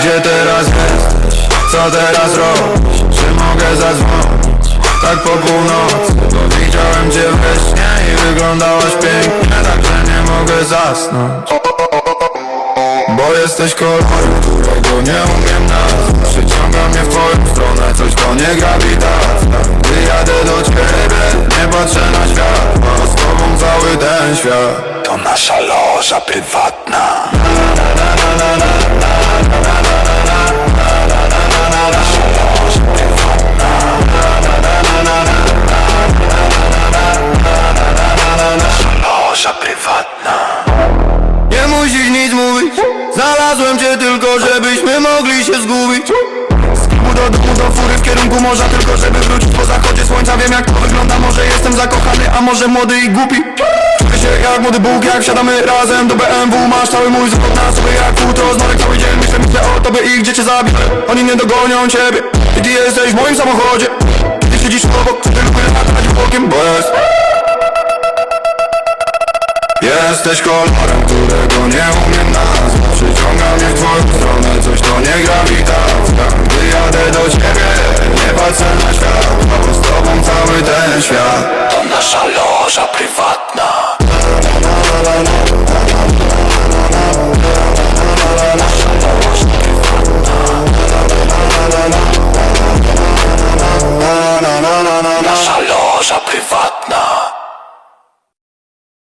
Gdzie teraz jesteś? Co teraz robisz? Czy mogę zadzwonić? Tak po północy Bo widziałem cię we śnie i wyglądałaś pięknie Tak, że nie mogę zasnąć Bo jesteś kolorem, którego nie umiem nazwać Przyciąga mnie w twoją stronę coś to nie grawitacja Gdy jadę do ciebie, nie patrzę na świat Mam z tobą cały ten świat. To nasza loża prywatna. Znalazłem cię tylko, żebyśmy mogli się zgubić Do fury w kierunku morza Tylko żeby wrócić po zachodzie słońca. Wiem jak to wygląda, może jestem zakochany A może młody i głupi. Czuję się jak młody Bóg, jak wsiadamy razem do BMW Masz cały mój wzrok na sobie jak futro Zmarek cały dzień myślę, myślę o tobie i gdzie cię zabiję. Oni nie dogonią ciebie. I ty jesteś w moim samochodzie. Ty siedzisz obok, ty lubię latać bokiem Bo jest. Jesteś kolorem, którego nie umiem nazwać. Przyciąga mnie w twoją stronę, świat. To nasza loża prywatna. Nasza loża prywatna.